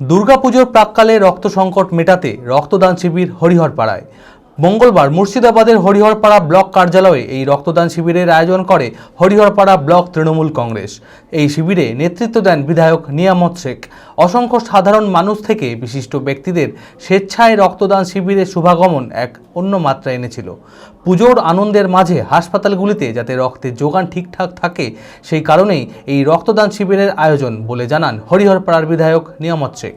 দুর্গাপুজোর প্রাককালে রক্ত সংকট মেটাতে রক্তদান শিবির হরিহরপাড়ায়। মঙ্গলবার মুর্শিদাবাদের হরিহরপাড়া ব্লক কার্যালয়ে এই রক্তদান শিবিরের আয়োজন করে হরিহরপাড়া ব্লক তৃণমূল কংগ্রেস। এই শিবিরে নেতৃত্ব দেন বিধায়ক নিয়ামত শেখ। অসংখ্য সাধারণ মানুষ থেকে বিশিষ্ট ব্যক্তিদের স্বেচ্ছায় রক্তদান শিবিরের শুভাগমন এক অন্য মাত্রা এনেছিল। পুজোর আনন্দের মাঝে হাসপাতালগুলিতে যাতে রক্তের যোগান ঠিকঠাক থাকে, সেই কারণেই এই রক্তদান শিবিরের আয়োজন বলে জানান হরিহরপাড়ার বিধায়ক নিয়ামত শেখ।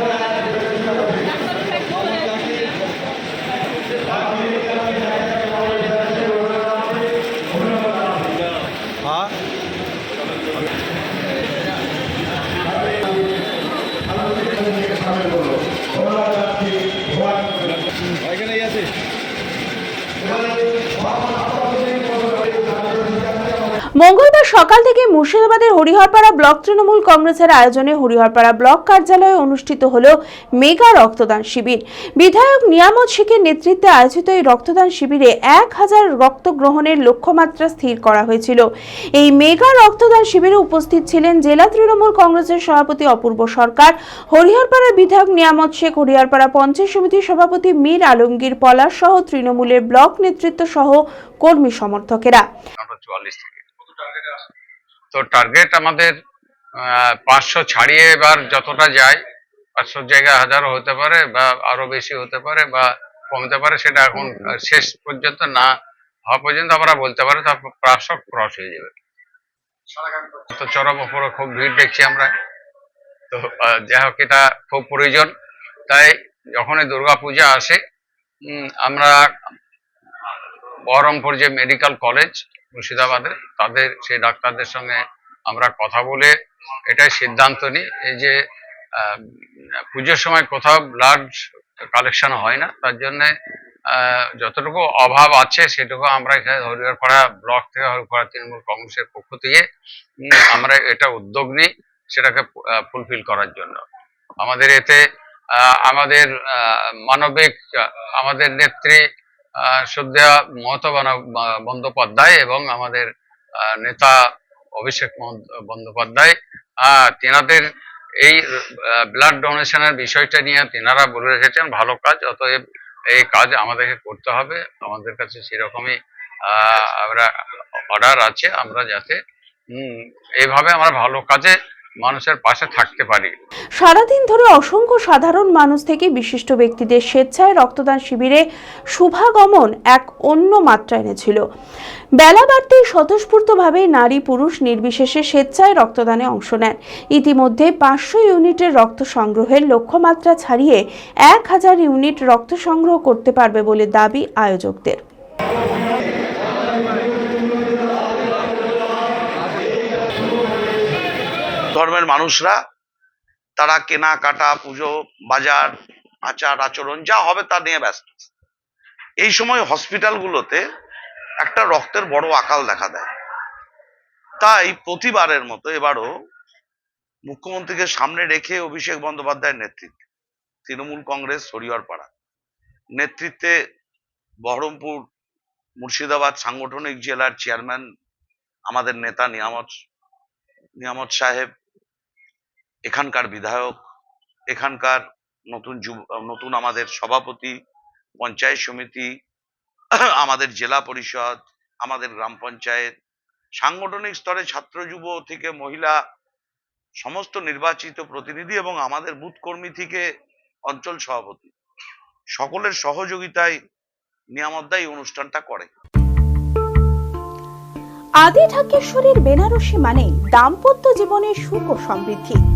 মঙ্গলবার সকাল থেকে মুর্শিদাবাদের হরিহরপাড়া ব্লক তৃণমূল কংগ্রেসের আয়োজনে হরিহরপাড়া ব্লক কার্যালয়ে অনুষ্ঠিত হল মেগা রক্তদান শিবির। বিধায়ক নিয়ামত শেখের নেতৃত্বে আয়োজিত এই রক্তদান শিবিরে এক হাজার রক্ত গ্রহণের লক্ষ্যমাত্রা স্থির করা হয়েছিল। এই মেগা রক্তদান শিবিরে উপস্থিত ছিলেন জেলা তৃণমূল কংগ্রেসের সভাপতি অপূর্ব সরকার হরিহরপাড়ার বিধায়ক নিয়ামত শেখ, হরিহরপাড়া পঞ্চায়েত সমিতির সভাপতি মীর আলমগীর পলাশ সহ তৃণমূলের ব্লক নেতৃত্ব সহ কর্মী সমর্থকেরা। চুয়াল্লিশ থেকে তো টার্গেট আমাদের পাঁচশো ছাড়িয়ে এবার যতটা যায় পাঁচশোর জায়গায় হাজারও হতে পারে বা আরও বেশি হতে পারে বা কমতে পারে, সেটা এখন শেষ পর্যন্ত না হওয়া পর্যন্ত আমরা বলতে পারি, তারপর প্রায় ক্রস হয়ে যাবে। তো চরম ওপরে খুব ভিড় দেখছি আমরা। তো যাই হোক, এটা খুব প্রয়োজন। তাই যখনই দুর্গা পূজা আসে আমরা বহরমপুর যে মেডিকেল কলেজ মুর্শিদাবাদে, তাদের, সেই ডাক্তারদের সঙ্গে আমরা কথা বলে এটাই সিদ্ধান্ত নিই। এই যে পুজোর সময় কোথাও ব্লাড কালেকশন হয় না, তার জন্যে যতটুকু অভাব আছে সেটুকু আমরা এখানে হরিহরপাড়া ব্লক থেকে হরিহরপাড়া তৃণমূল কংগ্রেসের পক্ষ থেকে আমরা এটা উদ্যোগ নিই সেটাকে ফুলফিল করার জন্য। আমাদের এতে আমাদের মানবিক, আমাদের নেত্রী শ্রদ্ধা মমতা বন্দ্যোপাধ্যায় এবং আমাদের নেতা অভিষেক বন্দ্যোপাধ্যায়। তেনাদের এই ব্লাড ডোনেশনের বিষয়টা নিয়ে তেনারা বলে রেখেছেন, ভালো কাজ, অতএব এই কাজ আমাদেরকে করতে হবে। আমাদের কাছে সেরকমই আমরা অর্ডার আছে, আমরা যাতে এইভাবে আমরা ভালো কাজে মানুষের পাশে থাকতে পারি। সারাদিন ধরে অসংখ্য সাধারণ মানুষ থেকে বিশিষ্ট ব্যক্তিদের স্বেচ্ছায় রক্তদান শিবিরে শুভাগমন এক অন্য মাত্রা এনেছিল। বেলা বাড়তেই স্বতঃস্ফূর্তভাবে নারী পুরুষ নির্বিশেষে স্বেচ্ছায় রক্তদানে অংশ নেন। ইতিমধ্যে পাঁচশো ইউনিটের রক্ত সংগ্রহের লক্ষ্যমাত্রা ছাড়িয়ে এক হাজার ইউনিট রক্ত সংগ্রহ করতে পারবে বলে দাবি আয়োজকদের। ধর্মের মানুষরা, তারা কেনাকাটা পুজো, বাজার, আচার, আচরণ, যা হবে তা নিয়ে ব্যস্ত। এই সময় হসপিটালগুলোতে একটা রক্তের বড় আকাল দেখা দেয়। তাই প্রতিবারের মতো এবারও মুখ্যমন্ত্রীকে সামনে রেখে অভিষেক বন্দ্যোপাধ্যায়ের নেতৃত্বে, তৃণমূল কংগ্রেস হরিহরপাড়া নেতৃত্বে বহরমপুর মুর্শিদাবাদ সাংগঠনিক জেলার চেয়ারম্যান আমাদের নেতা নিয়ামত নিয়ামত সাহেব এখানকার বিধায়ক, এখানকার নতুন যুব, নতুন আমাদের সভাপতি, পঞ্চায়েত সমিতি, আমাদের জেলা পরিষদ, আমাদের গ্রাম পঞ্চায়েত, সাংগঠনিক স্তরে ছাত্র, যুব থেকে মহিলা, সমস্ত নির্বাচিত প্রতিনিধি এবং আমাদের বুথ কর্মী থেকে অঞ্চল সভাপতি। সকলের সহযোগিতায় নিয়ামতদাই অনুষ্ঠানটা করে। আদি ঢাকেশ্বরীর বেনারসি মানে দাম্পত্য জীবনের সুখ ও সমৃদ্ধি।